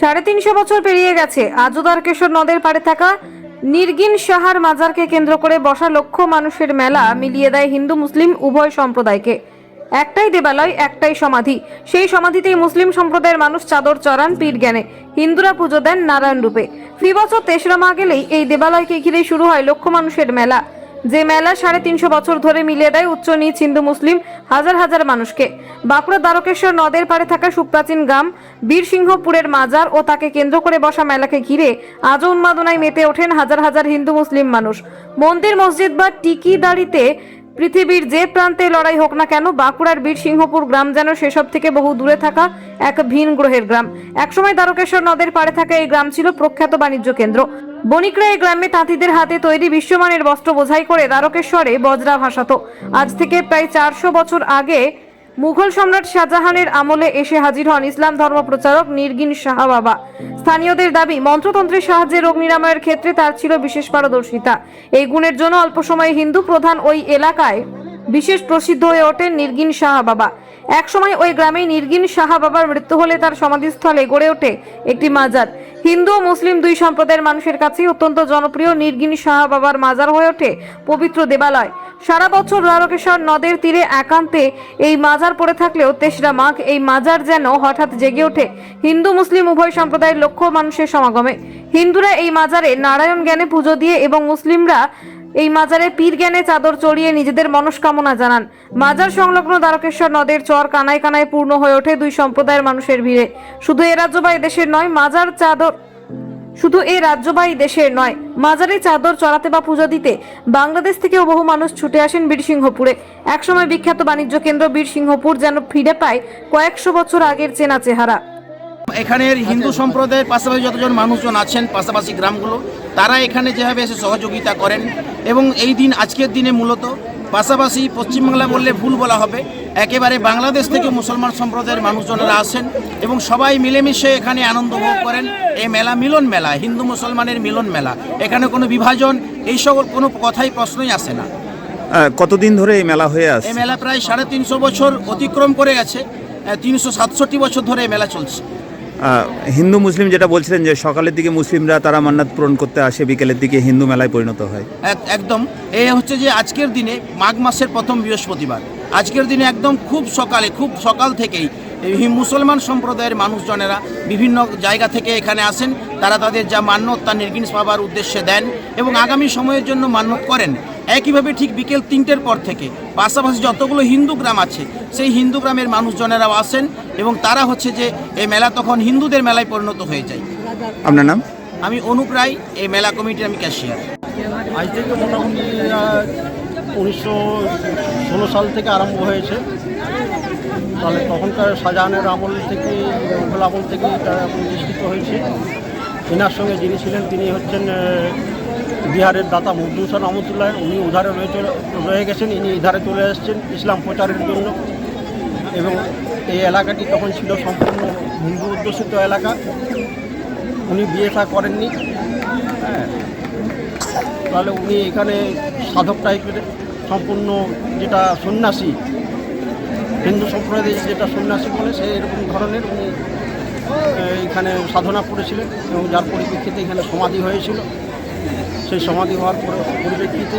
সাড়ে তিনশো বছর পেরিয়ে গেছে। আজও দ্বারকেশ্বর নদের পাড়ে থাকা নির্গিন সাহার মাজারকে কেন্দ্র করে বসা লক্ষ মানুষের মেলা মিলিয়ে দেয় হিন্দু, মুসলিম, উভয় সম্প্রদায়কে। একটাই দেবালয়, একটাই সমাধি। সেই সমাধিতেই মুসলিম সম্প্রদায়ের মানুষ চাদর চড়ান, পীর জ্ঞানে হিন্দুরা পুজো দেন নারায়ণ রূপে। ফি বছর তেসরা মা গেলেই এই দেবালয়কে ঘিরে শুরু হয় লক্ষ মানুষের মেলা। যে মেলা সাড়ে তিনশো বছর ধরে মিলিয়ে দেয় উচ্চ নিচ হিন্দু মুসলিম হাজার হাজার মানুষকে। বাঁকুড়া দ্বারকেশ্বর নদের পাড়ে থাকা সুপ্রাচীন গ্রাম বীরসিংহপুরের মাজার ও তাকে কেন্দ্র করে বসা মেলাকে ঘিরে আজও উন্মাদনায় মেতে ওঠেন হাজার হাজার হিন্দু মুসলিম মানুষ। মন্দির, মসজিদ বা টিকি দাড়িতে পৃথিবীর যে প্রান্তে লড়াই হোক না কেন, বাঁকুড়ার বীরসিংহপুর গ্রাম যেন সেসব থেকে বহু দূরে থাকা এক ভিন গ্রহের গ্রাম। একসময় দ্বারকেশ্বর নদের পাড়ে থাকা এই গ্রাম ছিল প্রখ্যাত বাণিজ্য কেন্দ্র। বণিকরা এই গ্রামে তাঁতিদের হাতে তৈরি বিশ্বমানের বস্ত্র বোঝাই করে দ্বারকেশ্বরে বজরা ভাসাতো। আজ থেকে প্রায় চারশো বছর আগে মুঘল সম্রাট শাহজাহানের আমলে এসে হাজির হন ইসলাম ধর্ম প্রচারক নির্গিন শাহ বাবা। স্থানীয়দের দাবি, মন্ত্রতন্ত্রের সাহায্যে রোগ নিরাময়ের ক্ষেত্রে তার ছিল বিশেষ পারদর্শিতা। এই গুণের জন্য অল্প সময়ে হিন্দু প্রধান ওই এলাকায় বিশেষ প্রসিদ্ধ হয়ে ওঠেন নির্গিন শাহ বাবা। একসময় ওই গ্রামে নির্গিন শাহ বাবার মৃত্যু হলে তার সমাধিস্থলে গড়ে ওঠে একটি মাজার। হিন্দু ও মুসলিম দুই সম্প্রদায়ের মানুষের কাছেই অত্যন্ত জনপ্রিয় নির্গিন সাহা বাবার মাজার হয়ে ওঠে পবিত্র দেবালয়। সারা বছর দ্বারকেশ্বর নদের তীরে একান্তে এই মাজার পড়ে থাকলেও তেসরা মাঘ এই মাজার যেন হঠাৎ জেগে ওঠে। হিন্দু, মুসলিম উভয় সম্প্রদায়ের লক্ষ মানুষের সমাগমে। হিন্দুরা এই মাজারে নারায়ণ জ্ঞানে পুজো দিয়ে এবং মুসলিমরা এই মাজারে পীর জ্ঞানে চাদর চড়িয়ে নিজেদের মনস্কামনা জানান। মাজার সংলগ্ন দ্বারকেশ্বর নদের চর কানায় কানায় পূর্ণ হয়ে ওঠে দুই সম্প্রদায়ের মানুষের ভিড়ে। শুধু এ রাজ্য বা দেশের নয়, মাজার চাদর শুধু এ রাজ্য বা এই দেশের নয়, মাজারে চাদর চড়াতে বা পুজো দিতে বাংলাদেশ থেকেও বহু মানুষ ছুটে আসেন বীরসিংহপুরে। একসময় বিখ্যাত বাণিজ্য কেন্দ্র বীরসিংহপুর যেন ফিরে পায় কয়েকশো বছর আগের চেনা চেহারা। এখানের হিন্দু সম্প্রদায়ের পাশাপাশি যতজন মানুষজন আছেন পাশাপাশি গ্রামগুলো তারা এখানে যেভাবে এসে সহযোগিতা করেন এবং এই দিন আজকের দিনে মূলত পাশাপাশি পশ্চিমবাংলা বললে ভুল বলা হবে একেবারে বাংলাদেশ থেকে মুসলমান সম্প্রদায়ের মানুষজনেরা আসেন এবং সবাই মিলেমিশে এখানে আনন্দ ভোগ করেন। এই মেলা মিলন মেলা হিন্দু মুসলমানের মিলন মেলা এখানে কোনো বিভাজন এই সকল কোনো কথাই প্রশ্নই আসে না। কতদিন ধরে এই মেলা হয়ে আসছে? এই মেলা প্রায় সাড়ে তিনশো বছর অতিক্রম করে গেছে তিনশো সাতষট্টি বছর ধরে এই মেলা চলছে। হিন্দু মুসলিম যেটা বলছিলেন যে সকালের দিকে মুসলিমরা তারা মান্নাত পূরণ করতে আসে, বিকেলের দিকে হিন্দু মেলায় পরিণত হয়। এক- একদম। এই হচ্ছে যে আজকের দিনে মাঘ মাসের প্রথম বৃহস্পতিবার। আজকের দিনে একদম খুব সকালে, খুব সকাল থেকেই মুসলমান সম্প্রদায়ের মানুষজনেরা বিভিন্ন জায়গা থেকে এখানে আসেন। তারা তাদের যা মান্যত তা নির্গিন পাবার উদ্দেশ্যে দেন এবং আগামী সময়ের জন্য মান্যত করেন। একইভাবে ঠিক বিকেল তিনটের পর থেকে পাশাপাশি যতগুলো হিন্দু গ্রাম আছে সেই হিন্দু গ্রামের মানুষজনেরাও আসেন এবং তারা হচ্ছে যে এই মেলা তখন হিন্দুদের মেলায় পরিণত হয়ে যায়। আপনার নাম? আমি অনুপ রায় এই মেলা কমিটির আমি ক্যাশিয়ার আজ থেকে মোটামুটি উনিশশো ষোলো সাল থেকে আরম্ভ হয়েছে। তাহলে তখনকার শাহজাহানের আমল থেকে মুঘল আমল থেকে তারা প্রতিষ্ঠিত হয়েছে। এনার সঙ্গে যিনি ছিলেন তিনি হচ্ছেন বিহারের দাতা মজদুসান রহমতুল্লাহ, উনি উধারে রয়েছে, রয়ে গেছেন, ইনি ইধারে চলে এসেছেন ইসলাম প্রচারের জন্য। এবং এই এলাকাটি তখন ছিল সম্পূর্ণ হিন্দু অধ্যুষিত এলাকা। উনি বিয়ে থা করেননি। হ্যাঁ তাহলে উনি এখানে সাধক টাইপের সম্পূর্ণ যেটা সন্ন্যাসী, হিন্দু সম্প্রদায়ের যেটা সন্ন্যাসী বলে, সেই এরকম ধরনের উনি এখানে সাধনা করেছিলেন এবং যার পরিপ্রেক্ষিতে এখানে সমাধি হয়েছিল। সেই সমাধি হওয়ার পরে পরিপ্রেক্ষিতে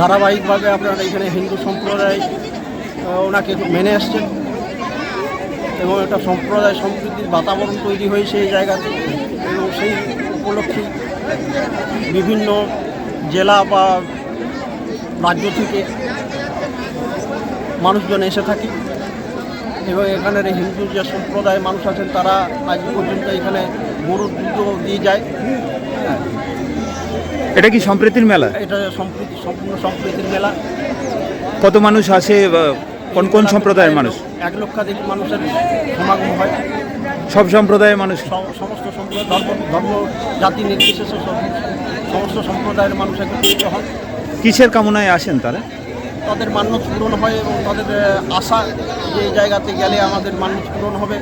ধারাবাহিকভাবে আপনার এখানে হিন্দু সম্প্রদায় ওনাকে মেনে আসছেন এবং একটা সম্প্রদায় সম্প্রীতির বাতাবরণ তৈরি হয়েছে এই জায়গাতে। এবং সেই উপলক্ষে বিভিন্ন জেলা বা রাজ্য থেকে মানুষজন এসে থাকে। এবং এখানের হিন্দু যে সম্প্রদায় মানুষ আছেন, তারা আজ পর্যন্ত এখানে গরুর দুধও দিয়ে যায়। এটা কি সম্প্রীতির মেলা? এটা সম্প্রীতি সম্পূর্ণ সম্প্রীতির মেলা। কত মানুষ আসে কোন কোন সম্প্রদায়ের মানুষ? এক লক্ষাধিক মানুষের সমাগম হয়। সব সম্প্রদায়ের মানুষ? সমস্ত সম্প্রদায় ধর্ম ধর্ম জাতি নির্বিশেষে সমস্ত সম্প্রদায়ের মানুষ একত্রিত হন কিসের কামনায় আসেন তারা? তাদের মান্যত পূরণ হয় এবং তাদের আশা যে জায়গাতে গেলে আমাদের মান্যত পূরণ হবে।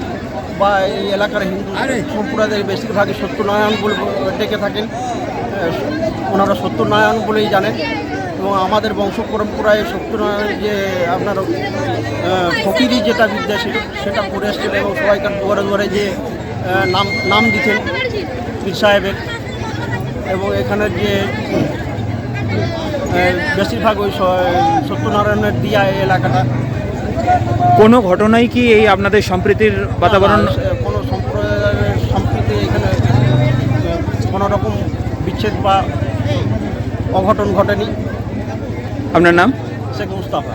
বা এই এলাকার হিন্দু সম্প্রদায়ের বেশিরভাগই সত্যনারায়ণ বলে ডেকে থাকেন। ওনারা সত্যনারায়ণ বলেই জানেন এবং আমাদের বংশ পরম্পরায় সত্যনারায়ণ যে আপনার ফকিরি যেটা বিদ্যা সেটা সেটা পড়ে এসেছিল এবং সবাইকার দুয়ারে দুয়ারে যে নাম নাম দিতেন পীর সাহেবের। এবং এখানের যে বেশিরভাগ ওই সত্যনারায়ণের দিয়া এই এলাকাটা কোনো ঘটনাই কি এই আপনাদের সম্প্রীতির বাতাবরণ? কোনো সম্প্রদায়ের সম্প্রীতি এখানে কোনো রকম বিচ্ছেদ বা অঘটন ঘটেনি। আপনার নাম? শেখ মুস্তাফা।